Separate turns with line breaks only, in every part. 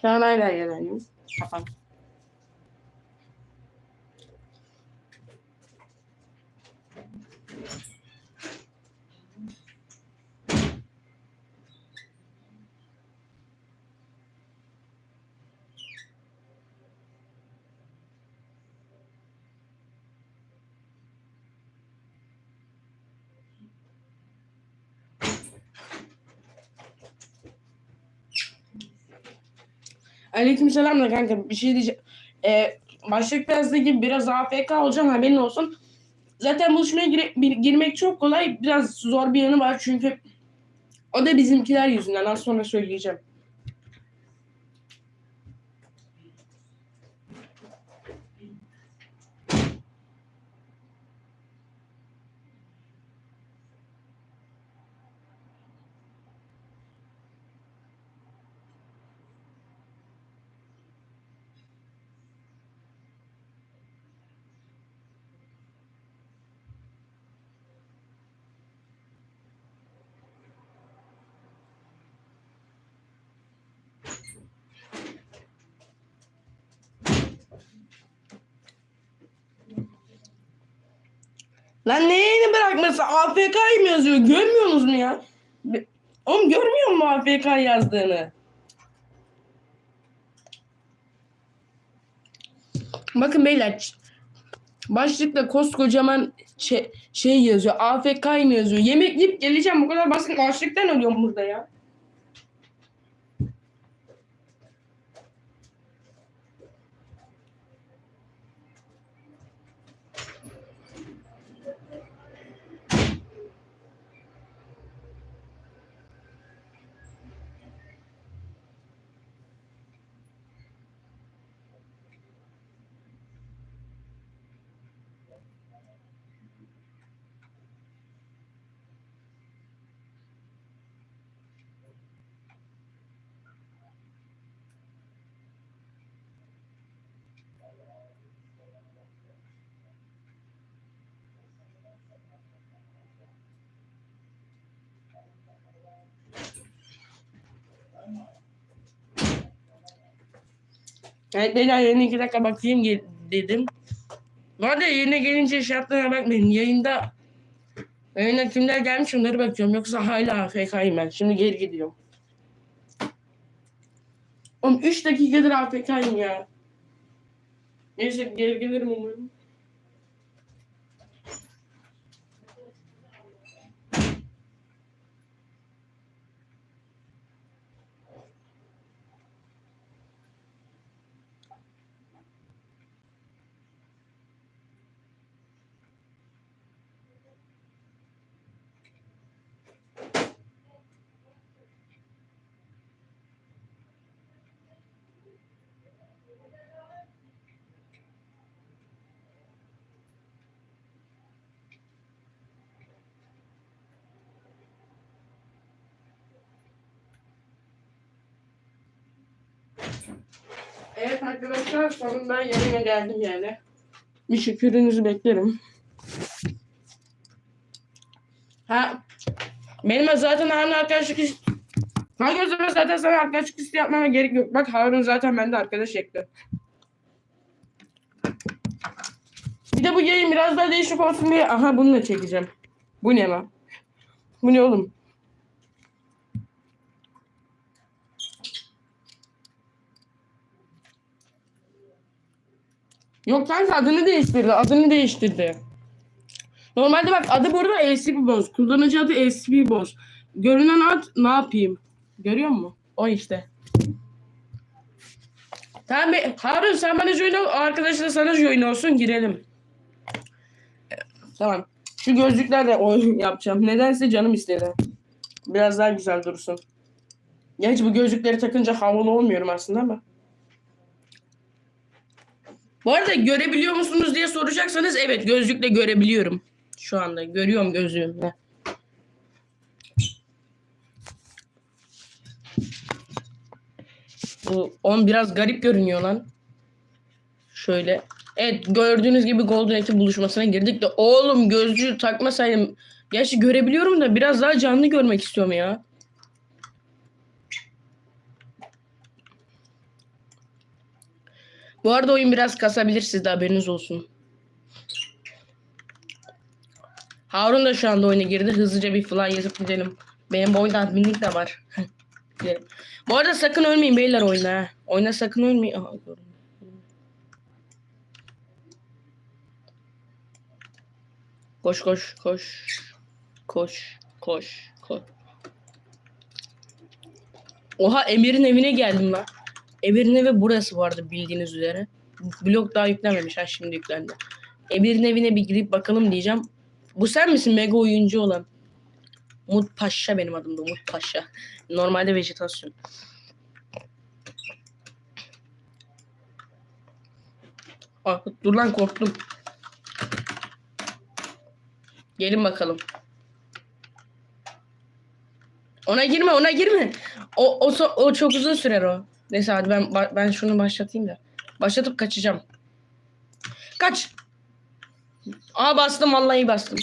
Şu an hala gelelim. Aleykümselam da kanka bir şey diyeceğim. Ee, başlık gibi biraz AFK olacağım haberin olsun. Zaten buluşmaya bir- girmek çok kolay. Biraz zor bir yanı var çünkü o da bizimkiler yüzünden. Az sonra söyleyeceğim. Lan ne yayını bırakması? AFK mı yazıyor? Görmüyorsunuz mu ya? Oğlum görmüyor mu AFK yazdığını? Bakın beyler. Başlıkta koskocaman şey, şey yazıyor. AFK mı yazıyor? Yemek yiyip geleceğim. Bu kadar basit. Açlıktan ölüyorum burada ya. Evet beyler yayına iki dakika bakayım dedim. Bu arada yayına gelince şey bakmayın. Yayında yayına kimler gelmiş onları bakıyorum. Yoksa hala AFK'yim ben. Şimdi geri gidiyorum. Oğlum 3 dakikadır AFK'yim ya. Neyse geri gelirim umarım. Evet arkadaşlar sonunda yayına geldim yani. Bir şükürünüzü beklerim. Ha benim zaten Harun arkadaşlık ist... Kanka zaten sana arkadaşlık isteği yapmama gerek yok. Bak Harun zaten bende arkadaş ekli. Bir de bu yayın biraz daha değişik olsun diye aha bunu da çekeceğim. Bu ne lan? Bu ne oğlum? Yok kanka adını değiştirdi. Adını değiştirdi. Normalde bak adı burada ACP Boss. Kullanıcı adı ACP Boss. Görünen ad ne yapayım? Görüyor musun? O işte. Tamam be, Harun sen bana join ol. o Arkadaş da sana join olsun girelim. Tamam. Şu gözlüklerle oyun yapacağım. Nedense canım istedi. Biraz daha güzel dursun. Gerçi bu gözlükleri takınca havalı olmuyorum aslında ama. Bu arada görebiliyor musunuz diye soracaksanız evet gözlükle görebiliyorum. Şu anda görüyorum gözlüğümle. Bu on biraz garip görünüyor lan. Şöyle. Evet gördüğünüz gibi Golden Eti buluşmasına girdik de oğlum gözlüğü takmasaydım. Gerçi görebiliyorum da biraz daha canlı görmek istiyorum ya. Bu arada oyun biraz kasabilir sizde haberiniz olsun. Harun da şu anda oyuna girdi. Hızlıca bir fly yazıp gidelim. Benim bu oyunda adminlik de var. Bu arada sakın ölmeyin beyler oyuna. ha. Oyuna sakın ölmeyin. Aha. Koş koş koş. Koş koş koş. Oha Emir'in evine geldim lan. Emir'in evi burası vardı bildiğiniz üzere. Blok daha yüklenmemiş ha şimdi yüklendi. Emir'in evine bir girip bakalım diyeceğim. Bu sen misin mega oyuncu olan? Umut Paşa benim adım da Umut Paşa. Normalde vejetasyon. Ah, dur lan korktum. Gelin bakalım. Ona girme, ona girme. O o, o çok uzun sürer o. Neyse hadi ben ben şunu başlatayım da. Başlatıp kaçacağım. Kaç. Aa bastım vallahi bastım.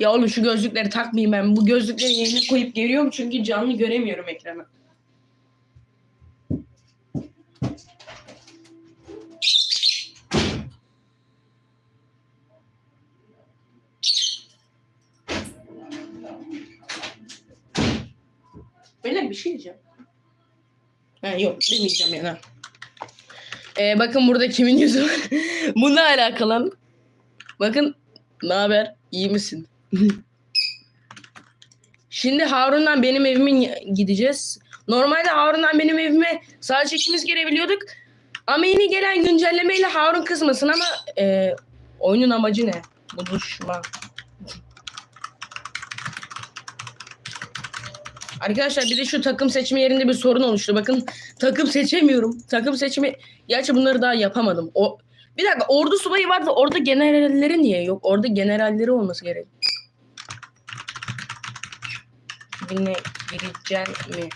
ya oğlum şu gözlükleri takmayayım ben. Bu gözlükleri yerine koyup geliyorum çünkü canlı göremiyorum ekranı. Bir şey diyeceğim. Ha, yok demeyeceğim yani. Ee, bakın burada kimin yüzü var. Bununla alakalı. Bakın ne haber? İyi misin? Şimdi Harun'dan benim evime gideceğiz. Normalde Harun'dan benim evime sadece ikimiz girebiliyorduk. Ama yeni gelen güncellemeyle Harun kızmasın ama e, oyunun amacı ne? Buluşma. Arkadaşlar bir de şu takım seçme yerinde bir sorun oluştu. Bakın takım seçemiyorum. Takım seçimi... Gerçi bunları daha yapamadım. O Bir dakika ordu subayı vardı. Orada generalleri niye yok? Orada generalleri olması gerek. Birine gireceğim mi?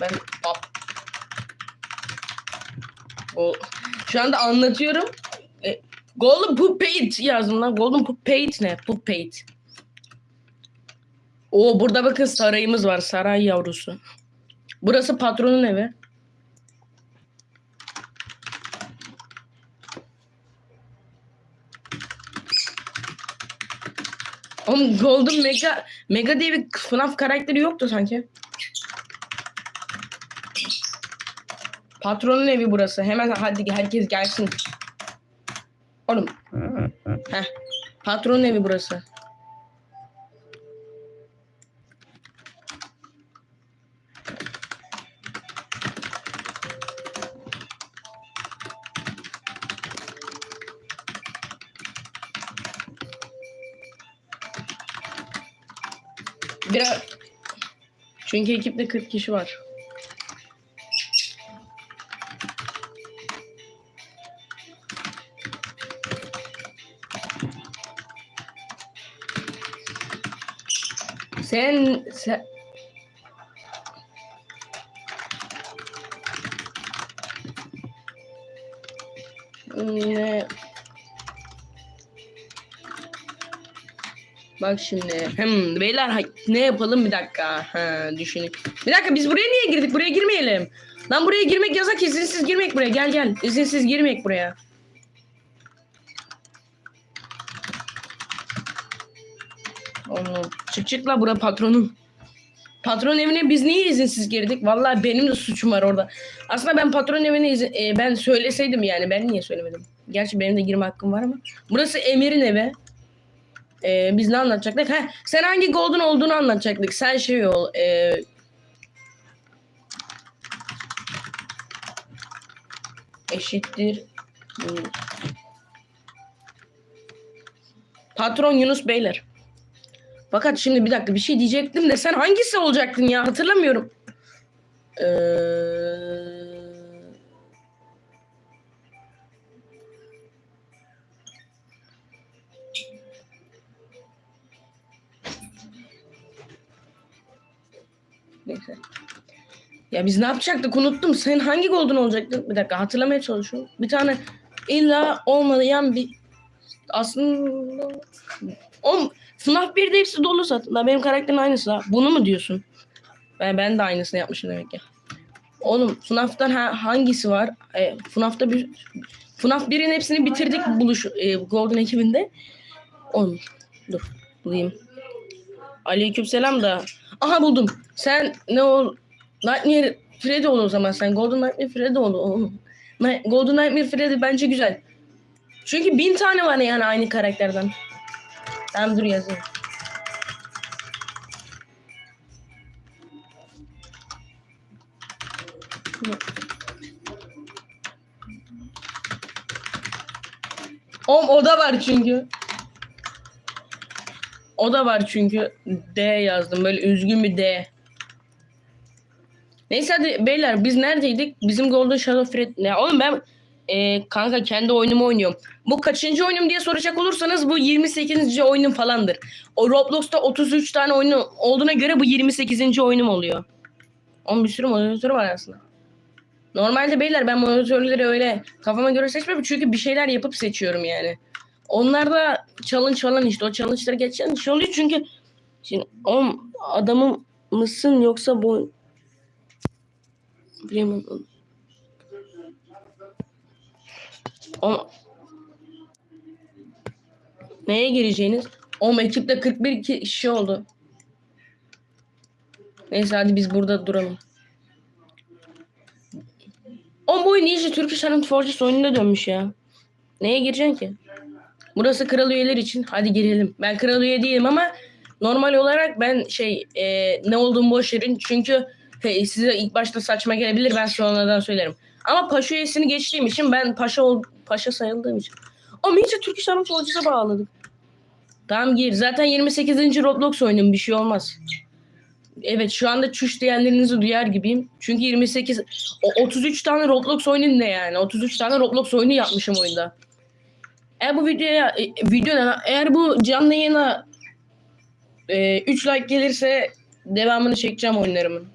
Ben Ap. O şu anda anlatıyorum. E, Golden Puppet yazdım lan. Golden Puppet ne? Puppet. Oo burada bakın sarayımız var. Saray yavrusu. Burası patronun evi. Oğlum Golden Mega Mega diye bir FNAF karakteri yoktu sanki. Patronun evi burası. Hemen hadi herkes gelsin. Oğlum. Heh. Patronun evi burası. Biraz çünkü ekipte 40 kişi var. Sen, sen ne Bak şimdi. Hmm, beyler ne yapalım bir dakika. Ha, düşünün. Bir dakika biz buraya niye girdik? Buraya girmeyelim. Lan buraya girmek yasak. izinsiz girmek buraya. Gel gel. İzinsiz girmek buraya. Onu çık çık la bura patronun. Patron evine biz niye izinsiz girdik? Vallahi benim de suçum var orada. Aslında ben patron evine izin, e, ben söyleseydim yani ben niye söylemedim? Gerçi benim de girme hakkım var ama. Burası Emir'in evi. Ee, biz ne anlatacaktık? Heh, sen hangi golden olduğunu anlatacaktık. Sen şey ol. E, eşittir. Patron Yunus Beyler. Fakat şimdi bir dakika bir şey diyecektim de sen hangisi olacaktın ya hatırlamıyorum. Ee, Neyse. Ya biz ne yapacaktık unuttum. Sen hangi golden olacaktın? Bir dakika hatırlamaya çalışıyorum. Bir tane illa olmayan bir aslında o FNAF 1'de hepsi dolu zaten. Benim karakterin aynısı ha. Bunu mu diyorsun? Ben ben de aynısını yapmışım demek ki. Oğlum FNAF'tan ha- hangisi var? E, FNAF'ta bir FNAF 1'in hepsini bitirdik buluş e, Golden ekibinde. Oğlum dur bulayım. Aleykümselam da. Aha buldum. Sen ne ol? Nightmare Freddy ol o zaman sen. Golden Nightmare Freddy ol oğlum. Golden Nightmare Freddy bence güzel. Çünkü bin tane var yani aynı karakterden. Tamam dur yazayım. Oğlum o da var çünkü. O da var çünkü. D yazdım. Böyle üzgün bir D. Neyse hadi beyler biz neredeydik? Bizim Golden Shadow Fred... Ne oğlum ben e, kanka kendi oyunumu oynuyorum. Bu kaçıncı oyunum diye soracak olursanız bu 28. oyunum falandır. O Roblox'ta 33 tane oyunu olduğuna göre bu 28. oyunum oluyor. Onun bir sürü moderatörü var aslında. Normalde beyler ben moderatörleri öyle kafama göre seçmiyorum çünkü bir şeyler yapıp seçiyorum yani. Onlar da challenge falan işte o challenge'ları geçen şey oluyor çünkü şimdi o adamın mısın yoksa bu Bilemedim. O... Neye gireceğiniz? O ekipte 41 kişi oldu. Neyse hadi biz burada duralım. O bu oyun iyice Turkish Talent Forces oyununa dönmüş ya. Neye gireceksin ki? Burası kral üyeler için. Hadi girelim. Ben kral üye değilim ama normal olarak ben şey e, ne olduğumu boş verin. Çünkü he, size ilk başta saçma gelebilir. Ben sonradan söylerim. Ama paşa üyesini geçtiğim için ben paşa ol, paşa sayıldığım için. Ama iyice Turkish Talent Forces'a bağladık. Tamam gir. Zaten 28. Roblox oyunum bir şey olmaz. Evet şu anda çüş diyenlerinizi duyar gibiyim. Çünkü 28 o 33 tane Roblox oyunu ne yani? 33 tane Roblox oyunu yapmışım oyunda. Eğer bu videoya e, videoya eğer bu canlı yayına e, 3 like gelirse devamını çekeceğim oyunlarımın.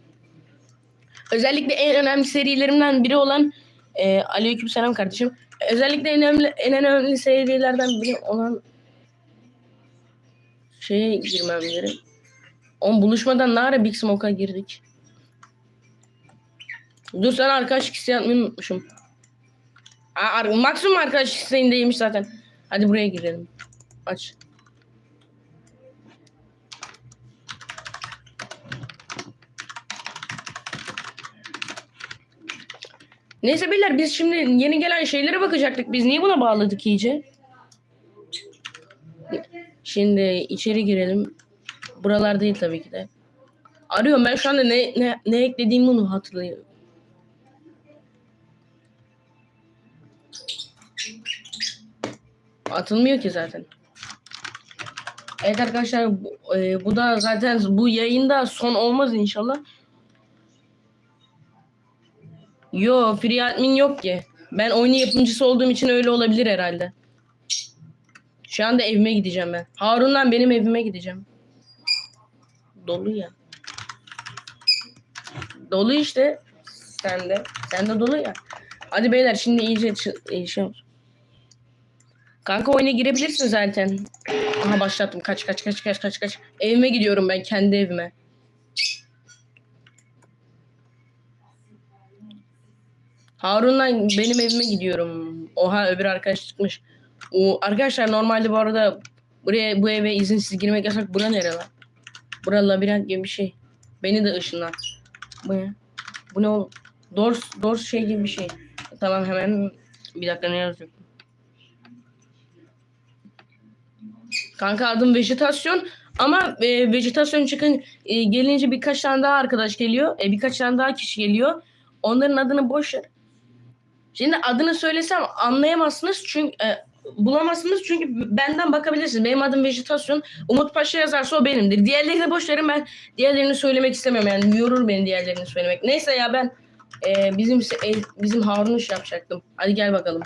Özellikle en önemli serilerimden biri olan e, Aleykümselam kardeşim. Özellikle en önemli en önemli serilerden biri olan şeye girmem gerek. On buluşmadan ne ara Big Smoke'a girdik? Dur sen arkadaş hissiyatını unutmuşum. Ar- maksimum arkadaş isteğindeymiş zaten. Hadi buraya girelim. Aç. Neyse beyler biz şimdi yeni gelen şeylere bakacaktık. Biz niye buna bağladık iyice? Şimdi içeri girelim. Buralar değil tabii ki de. Arıyorum ben şu anda ne, ne, ne eklediğimi hatırlıyorum. Atılmıyor ki zaten. Evet arkadaşlar bu, e, bu da zaten bu yayında son olmaz inşallah. Yo free admin yok ki. Ben oyun yapımcısı olduğum için öyle olabilir herhalde. Şu anda evime gideceğim ben. Harun'dan benim evime gideceğim. Dolu ya. Dolu işte. Sen de. Sen de dolu ya. Hadi beyler şimdi iyice e, şey. Kanka oyuna girebilirsin zaten. Aha başlattım. Kaç kaç kaç kaç kaç kaç. Evime gidiyorum ben kendi evime. Harun'la benim evime gidiyorum. Oha öbür arkadaş çıkmış. O arkadaşlar normalde bu arada buraya bu eve izinsiz girmek yasak. Bura nere lan? Bura labirent gibi bir şey. Beni de ışınlar. Bu ne? Bu ne oğlum? Dors, dors şey gibi bir şey. Tamam hemen bir dakika ne yazıyor? Kanka adım vejetasyon ama e, vejetasyon çıkın e, gelince birkaç tane daha arkadaş geliyor. E, birkaç tane daha kişi geliyor. Onların adını boş ver. Şimdi adını söylesem anlayamazsınız çünkü e, bulamazsınız çünkü benden bakabilirsiniz. Benim adım vejetasyon. Umut Paşa yazarsa o benimdir. Diğerlerini boş verin ben diğerlerini söylemek istemiyorum yani yorur beni diğerlerini söylemek. Neyse ya ben e, bizim e, bizim Harun'u şey yapacaktım. Hadi gel bakalım.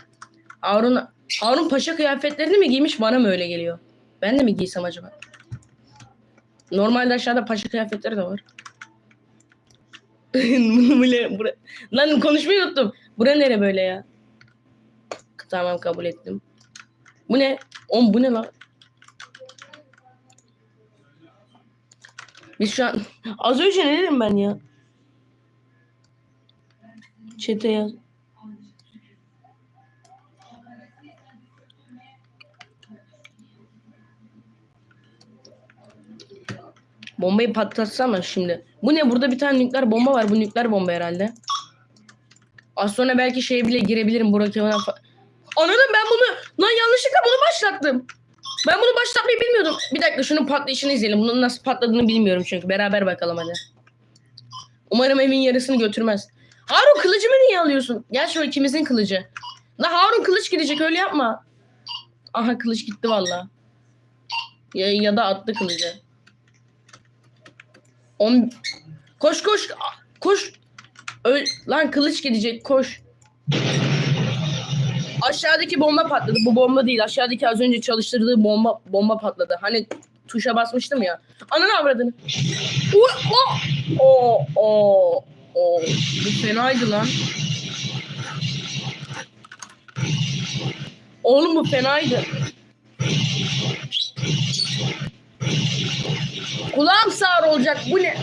Harun Harun Paşa kıyafetlerini mi giymiş bana mı öyle geliyor? Ben de mi giysem acaba? Normalde aşağıda paşa kıyafetleri de var. Bura... Lan konuşmayı unuttum. Bura nere böyle ya? Tamam kabul ettim. Bu ne? Oğlum bu ne lan? Biz şu an... Az önce ne dedim ben ya? Çete yaz. Bombayı patlatsana şimdi. Bu ne? Burada bir tane nükleer bomba var. Bu nükleer bomba herhalde. Az sonra belki şeye bile girebilirim. Burak fa- Anladım ben bunu. Lan yanlışlıkla bunu başlattım. Ben bunu başlatmayı bilmiyordum. Bir dakika şunun patlayışını izleyelim. Bunun nasıl patladığını bilmiyorum çünkü. Beraber bakalım hadi. Umarım evin yarısını götürmez. Harun kılıcımı niye alıyorsun? Gel şu ikimizin kılıcı. La Harun kılıç gidecek öyle yapma. Aha kılıç gitti valla. Ya, ya da attı kılıcı. On... Koş koş. Koş. Öl... Lan kılıç gidecek koş. Aşağıdaki bomba patladı. Bu bomba değil. Aşağıdaki az önce çalıştırdığı bomba bomba patladı. Hani tuşa basmıştım ya. Ananı avradını. O o o o bu fenaydı lan. Oğlum bu fenaydı. Kulağım sağır olacak. Bu ne?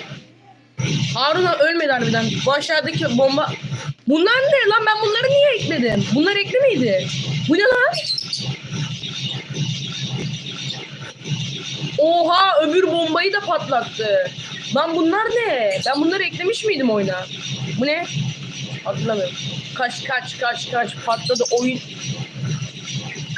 Harun'a ölmedi harbiden. Bu aşağıdaki bomba... Bunlar ne lan? Ben bunları niye ekledim? Bunlar ekli miydi? Bu ne lan? Oha öbür bombayı da patlattı. Lan bunlar ne? Ben bunları eklemiş miydim oyuna? Bu ne? Hatırlamıyorum. Kaç kaç kaç kaç patladı oyun.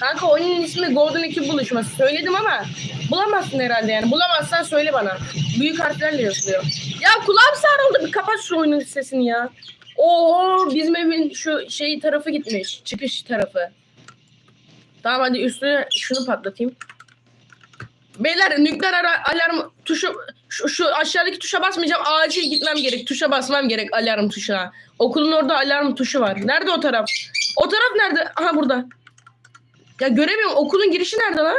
Kanka oyunun ismi Golden 2 buluşması. Söyledim ama bulamazsın herhalde yani. Bulamazsan söyle bana. Büyük harflerle yazılıyor. Ya kulağım sarıldı. Bir kapat şu oyunun sesini ya. Oo bizim evin şu şey tarafı gitmiş. Çıkış tarafı. Tamam hadi üstüne şunu patlatayım. Beyler nükleer ara- alarm tuşu şu, şu aşağıdaki tuşa basmayacağım. Acil gitmem gerek. Tuşa basmam gerek alarm tuşuna. Okulun orada alarm tuşu var. Nerede o taraf? O taraf nerede? Aha burada. Ya göremiyorum. Okulun girişi nerede lan?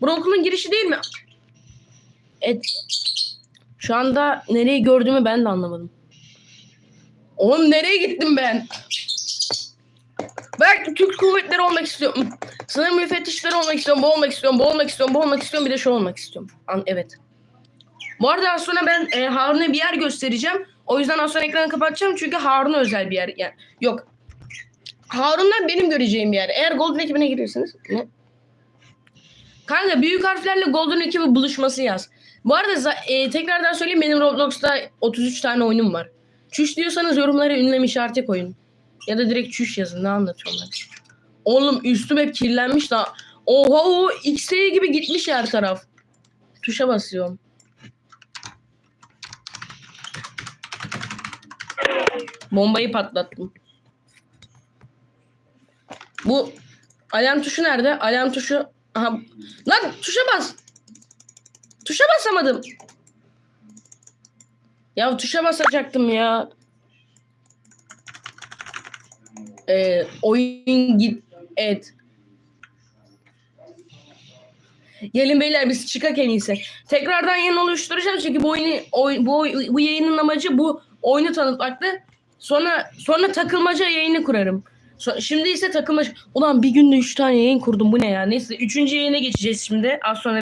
Bura okulun girişi değil mi? Evet. Şu anda nereyi gördüğümü ben de anlamadım. Oğlum nereye gittim ben? Belki Türk kuvvetleri olmak istiyorum. Sınır müfettişleri olmak istiyorum. Bu olmak istiyorum. Bu olmak istiyorum. Bu olmak istiyorum. Bir de şu olmak istiyorum. An evet. Bu arada az sonra ben e, Harun'a bir yer göstereceğim. O yüzden az sonra ekranı kapatacağım. Çünkü Harun'a özel bir yer. Yani, yok. Harun'dan benim göreceğim bir yer. Eğer Golden ekibine girirseniz. Ne? Kanka büyük harflerle Golden ekibi buluşması yaz. Bu arada e, tekrardan söyleyeyim benim Roblox'ta 33 tane oyunum var. Çüş diyorsanız yorumlara ünlem işareti koyun. Ya da direkt çüş yazın ne anlatıyorum ben. Oğlum üstüm hep kirlenmiş da. Oha o X-ray gibi gitmiş her taraf. Tuşa basıyorum. Bombayı patlattım. Bu alarm tuşu nerede? Alarm tuşu. Aha. Lan tuşa bas. Tuşa basamadım. Ya tuşa basacaktım ya. Ee, oyun git et. Gelin beyler biz çıkak en iyisi. Tekrardan yayın oluşturacağım çünkü bu oyunu oy, bu, bu yayının amacı bu oyunu tanıtmaktı. Sonra sonra takılmaca yayını kurarım. Şimdi ise takılmaca. Ulan bir günde 3 tane yayın kurdum bu ne ya? Neyse 3. yayına geçeceğiz şimdi. Az sonra